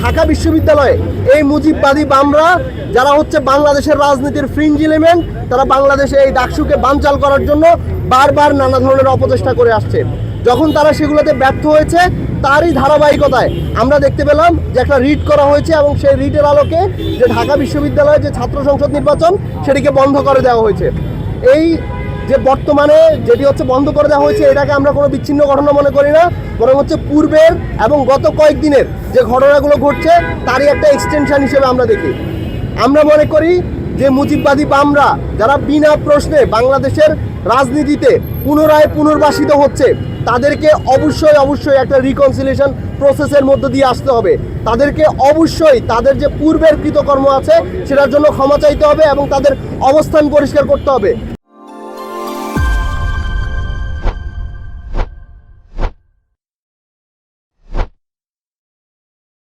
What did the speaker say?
ঢাকা বিশ্ববিদ্যালয়ে এই মুজিববাদী বামরা, যারা হচ্ছে বাংলাদেশের রাজনীতির ফ্রিঞ্জ এলিমেন্ট তারা বাংলাদেশে এই ডাকসুকে বানচাল করার জন্য বারবার নানা ধরনের অপচেষ্টা করে আসছে। যখন তারা সেগুলোতে ব্যর্থ হয়েছে, তারই ধারাবাহিকতায় আমরা দেখতে পেলাম যে একটা রিট করা হয়েছে এবং সেই রিটের আলোকে যে ঢাকা বিশ্ববিদ্যালয়ে যে ছাত্র সংসদ নির্বাচন, সেটিকে বন্ধ করে দেওয়া হয়েছে। এই যে বর্তমানে যেটি হচ্ছে বন্ধ করে দেওয়া হয়েছে, এটাকে আমরা কোনো বিচ্ছিন্ন ঘটনা মনে করি না, বরং হচ্ছে পূর্বের এবং গত কয়েকদিনের যে ঘটনাগুলো ঘটছে, তারই একটা এক্সটেনশন হিসেবে আমরা দেখি। আমরা মনে করি যে মুজিববাদী বামরা যারা বিনা প্রশ্নে বাংলাদেশের রাজনীতিতে পুনরায় পুনর্বাসিত হচ্ছে, তাদেরকে অবশ্যই অবশ্যই একটা রিকনসিলিয়েশন প্রসেসের মধ্য দিয়ে আসতে হবে। তাদেরকে অবশ্যই তাদের যে পূর্বের কৃতকর্ম আছে, সেটার জন্য ক্ষমা চাইতে হবে এবং তাদের অবস্থান পরিষ্কার করতে হবে।